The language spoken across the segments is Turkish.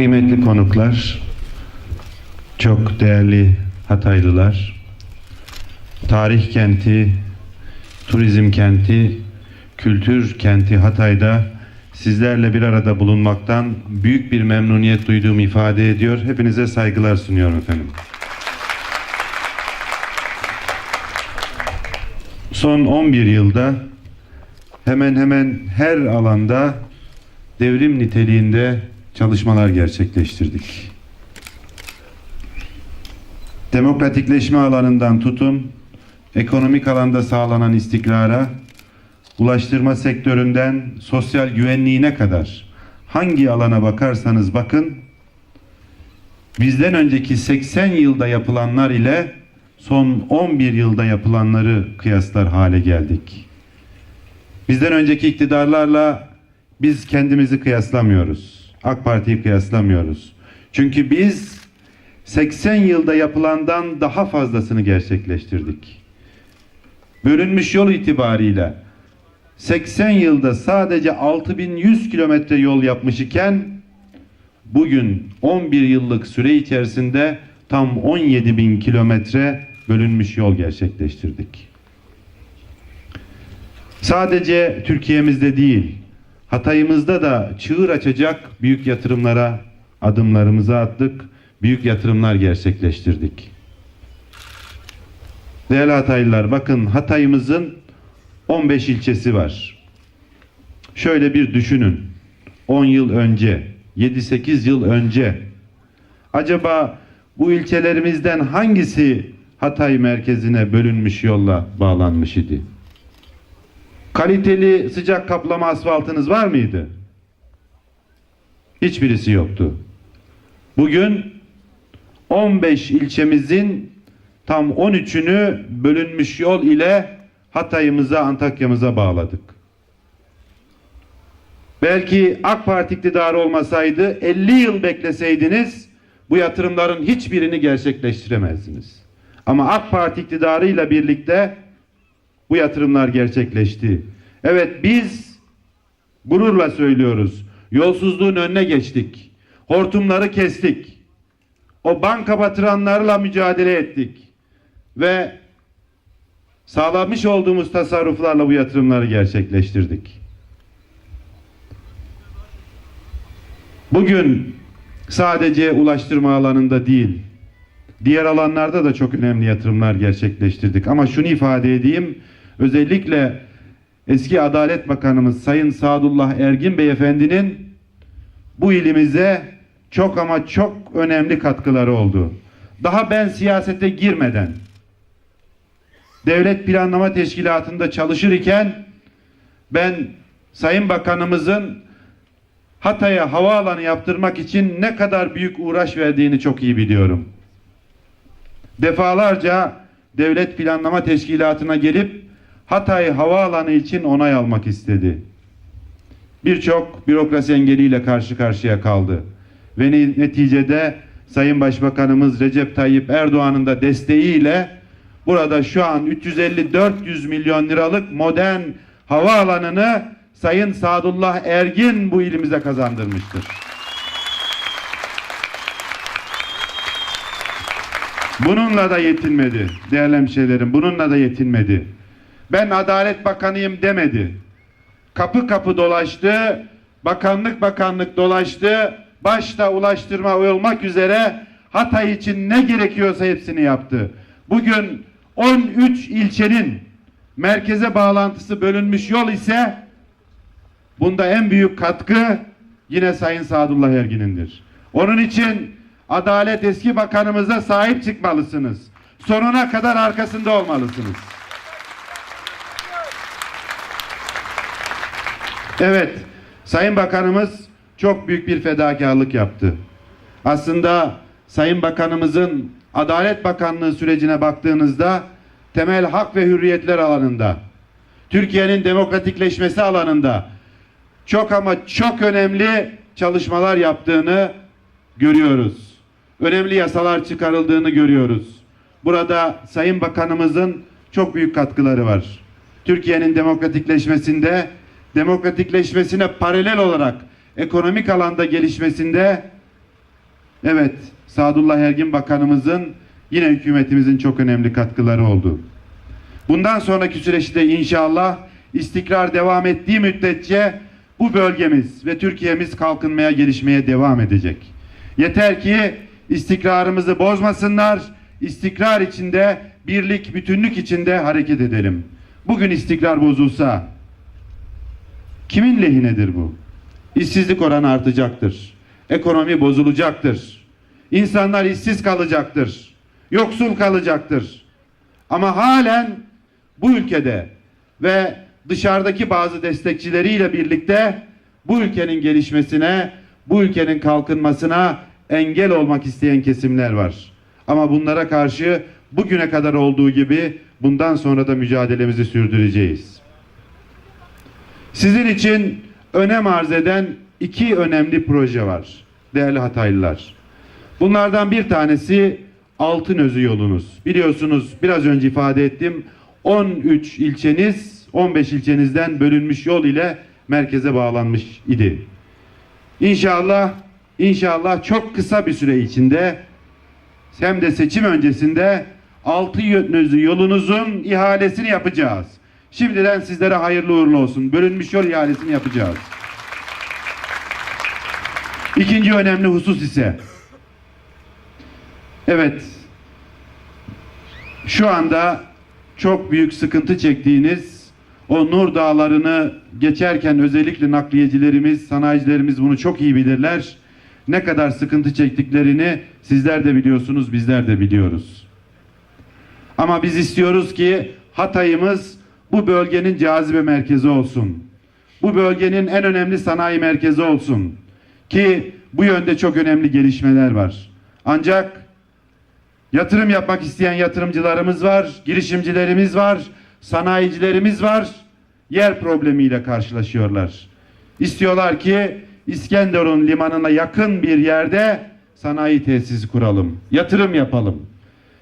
Kıymetli konuklar, çok değerli Hataylılar, tarih kenti, turizm kenti, kültür kenti Hatay'da sizlerle bir arada bulunmaktan büyük bir memnuniyet duyduğumu ifade ediyor. Hepinize saygılar sunuyorum efendim. Son 11 yılda hemen hemen her alanda devrim niteliğinde çalışmalar gerçekleştirdik. Demokratikleşme alanından tutun, ekonomik alanda sağlanan istikrara, ulaştırma sektöründen sosyal güvenliğine kadar hangi alana bakarsanız bakın, bizden önceki 80 yılda yapılanlar ile son 11 yılda yapılanları kıyaslar hale geldik. Bizden önceki iktidarlarla biz kendimizi kıyaslamıyoruz. AK Parti'yi kıyaslamıyoruz. Çünkü biz 80 yılda yapılandan daha fazlasını gerçekleştirdik. Bölünmüş yol itibariyle 80 yılda sadece 6100 kilometre yol yapmış iken bugün 11 yıllık süre içerisinde tam 17 bin kilometre bölünmüş yol gerçekleştirdik. Sadece Türkiye'mizde değil, Hatay'ımızda da çığır açacak büyük yatırımlara adımlarımızı attık, büyük yatırımlar gerçekleştirdik. Değerli Hataylılar, bakın Hatay'ımızın 15 ilçesi var. Şöyle bir düşünün. 10 yıl önce, 7-8 yıl önce acaba bu ilçelerimizden hangisi Hatay merkezine bölünmüş yolla bağlanmış idi? Kaliteli sıcak kaplama asfaltınız var mıydı? Hiçbirisi yoktu. Bugün 15 ilçemizin tam 13'ünü bölünmüş yol ile Hatay'ımıza, Antakya'mıza bağladık. Belki AK Parti iktidarı olmasaydı 50 yıl bekleseydiniz bu yatırımların hiçbirini gerçekleştiremezdiniz. Ama AK Parti iktidarıyla birlikte bu yatırımlar gerçekleşti. Evet biz gururla söylüyoruz. Yolsuzluğun önüne geçtik. Hortumları kestik. O banka batıranlarla mücadele ettik. Ve sağlamış olduğumuz tasarruflarla bu yatırımları gerçekleştirdik. Bugün sadece ulaştırma alanında değil, diğer alanlarda da çok önemli yatırımlar gerçekleştirdik. Ama şunu ifade edeyim, özellikle eski Adalet Bakanımız Sayın Sadullah Ergin Beyefendinin bu ilimize çok ama çok önemli katkıları oldu. Daha ben siyasete girmeden Devlet Planlama Teşkilatı'nda çalışır iken ben Sayın Bakanımızın Hatay'a havaalanı yaptırmak için ne kadar büyük uğraş verdiğini çok iyi biliyorum. Defalarca Devlet Planlama Teşkilatı'na gelip Hatay havaalanı için onay almak istedi. Birçok bürokrasi engeliyle karşı karşıya kaldı. Ve neticede Sayın Başbakanımız Recep Tayyip Erdoğan'ın da desteğiyle burada şu an 350-400 milyon liralık modern havaalanını Sayın Sadullah Ergin bu ilimize kazandırmıştır. Bununla da yetinmedi değerli hemşehrilerim. Bununla da yetinmedi. Ben Adalet Bakanıyım demedi. Kapı kapı dolaştı. Bakanlık bakanlık dolaştı. Başta ulaştırma olmak üzere Hatay için ne gerekiyorsa hepsini yaptı. Bugün 13 ilçenin merkeze bağlantısı bölünmüş yol ise bunda en büyük katkı yine Sayın Sadullah Ergin'indir. Onun için Adalet eski bakanımıza sahip çıkmalısınız. Sonuna kadar arkasında olmalısınız. Evet, Sayın Bakanımız çok büyük bir fedakarlık yaptı. Aslında Sayın Bakanımızın Adalet Bakanlığı sürecine baktığınızda temel hak ve hürriyetler alanında, Türkiye'nin demokratikleşmesi alanında çok ama çok önemli çalışmalar yaptığını görüyoruz. Önemli yasalar çıkarıldığını görüyoruz. Burada Sayın Bakanımızın çok büyük katkıları var. Türkiye'nin demokratikleşmesinde, demokratikleşmesine paralel olarak ekonomik alanda gelişmesinde Evet, Sadullah Ergin Bakanımızın yine hükümetimizin çok önemli katkıları oldu. Bundan sonraki süreçte inşallah istikrar devam ettiği müddetçe bu bölgemiz ve Türkiye'miz kalkınmaya, gelişmeye devam edecek. Yeter ki istikrarımızı bozmasınlar, istikrar içinde, birlik, bütünlük içinde hareket edelim. Bugün istikrar bozulsa kimin lehinedir bu? İşsizlik oranı artacaktır. Ekonomi bozulacaktır. İnsanlar işsiz kalacaktır. Yoksul kalacaktır. Ama halen bu ülkede ve dışarıdaki bazı destekçileriyle birlikte bu ülkenin gelişmesine, bu ülkenin kalkınmasına engel olmak isteyen kesimler var. Ama bunlara karşı bugüne kadar olduğu gibi bundan sonra da mücadelemizi sürdüreceğiz. Sizin için önem arz eden iki önemli proje var değerli Hataylılar. Bunlardan bir tanesi Altınözü yolunuz. Biliyorsunuz biraz önce ifade ettim 13 ilçeniz 15 ilçenizden bölünmüş yol ile merkeze bağlanmış idi. İnşallah inşallah çok kısa bir süre içinde hem de seçim öncesinde altı yönlüzü yolunuzun ihalesini yapacağız. Şimdiden sizlere hayırlı uğurlu olsun. Bölünmüş yol ihalesini yapacağız. İkinci önemli husus ise evet şu anda çok büyük sıkıntı çektiğiniz o Nur Dağları'nı geçerken özellikle nakliyecilerimiz, sanayicilerimiz bunu çok iyi bilirler. Ne kadar sıkıntı çektiklerini sizler de biliyorsunuz, bizler de biliyoruz. Ama biz istiyoruz ki Hatay'ımız bu bölgenin cazibe merkezi olsun. Bu bölgenin en önemli sanayi merkezi olsun. Ki bu yönde çok önemli gelişmeler var. Ancak yatırım yapmak isteyen yatırımcılarımız var, girişimcilerimiz var, sanayicilerimiz var. Yer problemiyle karşılaşıyorlar. İstiyorlar ki İskenderun limanına yakın bir yerde sanayi tesisi kuralım. Yatırım yapalım.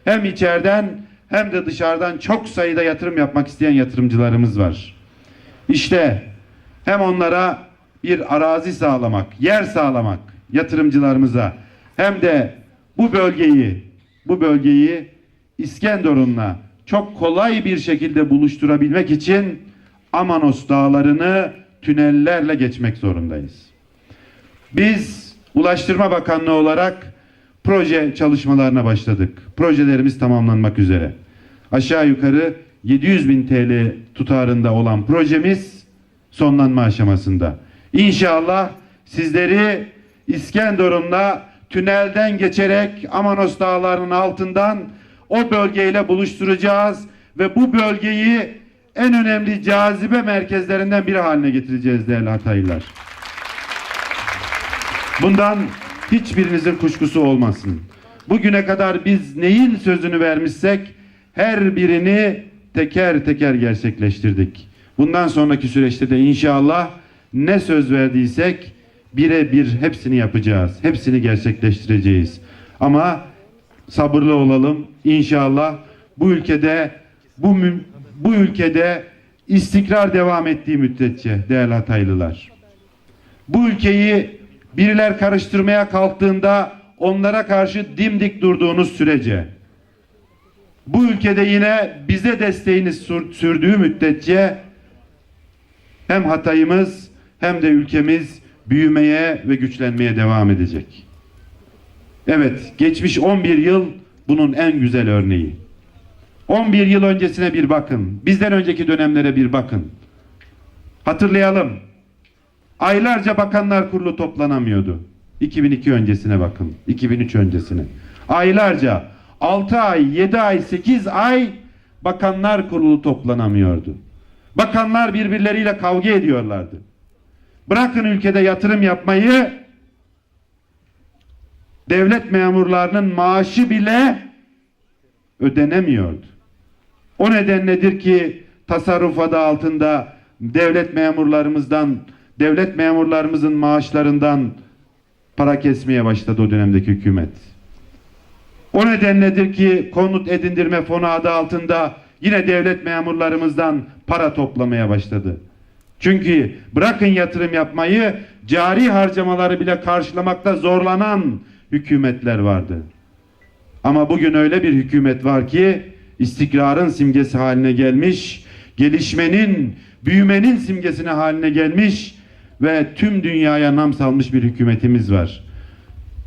Hem içeriden hem de dışarıdan çok sayıda yatırım yapmak isteyen yatırımcılarımız var. İşte hem onlara bir arazi sağlamak, yer sağlamak yatırımcılarımıza hem de bu bölgeyi bu bölgeyi İskenderun'la çok kolay bir şekilde buluşturabilmek için Amanos dağlarını tünellerle geçmek zorundayız. Biz Ulaştırma Bakanlığı olarak proje çalışmalarına başladık. Projelerimiz tamamlanmak üzere. Aşağı yukarı 700 bin TL tutarında olan projemiz sonlanma aşamasında. İnşallah sizleri İskenderun'la tünelden geçerek Amanos dağlarının altından o bölgeyle buluşturacağız ve bu bölgeyi en önemli cazibe merkezlerinden biri haline getireceğiz değerli Hataylılar. Bundan hiçbirinizin kuşkusu olmasın. Bugüne kadar biz neyin sözünü vermişsek her birini teker teker gerçekleştirdik. Bundan sonraki süreçte de inşallah ne söz verdiysek birebir hepsini yapacağız. Hepsini gerçekleştireceğiz. Ama sabırlı olalım. İnşallah bu ülkede bu bu ülkede istikrar devam ettiği müddetçe değerli Hataylılar. Bu ülkeyi biriler karıştırmaya kalktığında onlara karşı dimdik durduğunuz sürece bu ülkede yine bize desteğiniz sür- sürdüğü müddetçe hem Hatay'ımız hem de ülkemiz büyümeye ve güçlenmeye devam edecek. Evet, geçmiş 11 yıl bunun en güzel örneği. 11 yıl öncesine bir bakın. Bizden önceki dönemlere bir bakın. Hatırlayalım. Aylarca Bakanlar Kurulu toplanamıyordu. 2002 öncesine bakın. 2003 öncesine. Aylarca 6 ay, 7 ay, 8 ay Bakanlar Kurulu toplanamıyordu. Bakanlar birbirleriyle kavga ediyorlardı. Bırakın ülkede yatırım yapmayı devlet memurlarının maaşı bile ödenemiyordu. O nedenledir ki tasarruf adı altında devlet memurlarımızdan, devlet memurlarımızın maaşlarından para kesmeye başladı o dönemdeki hükümet. O nedenledir ki konut edindirme fonu adı altında yine devlet memurlarımızdan para toplamaya başladı. Çünkü bırakın yatırım yapmayı cari harcamaları bile karşılamakta zorlanan hükümetler vardı. Ama bugün öyle bir hükümet var ki istikrarın simgesi haline gelmiş, gelişmenin, büyümenin simgesine haline gelmiş ve tüm dünyaya nam salmış bir hükümetimiz var.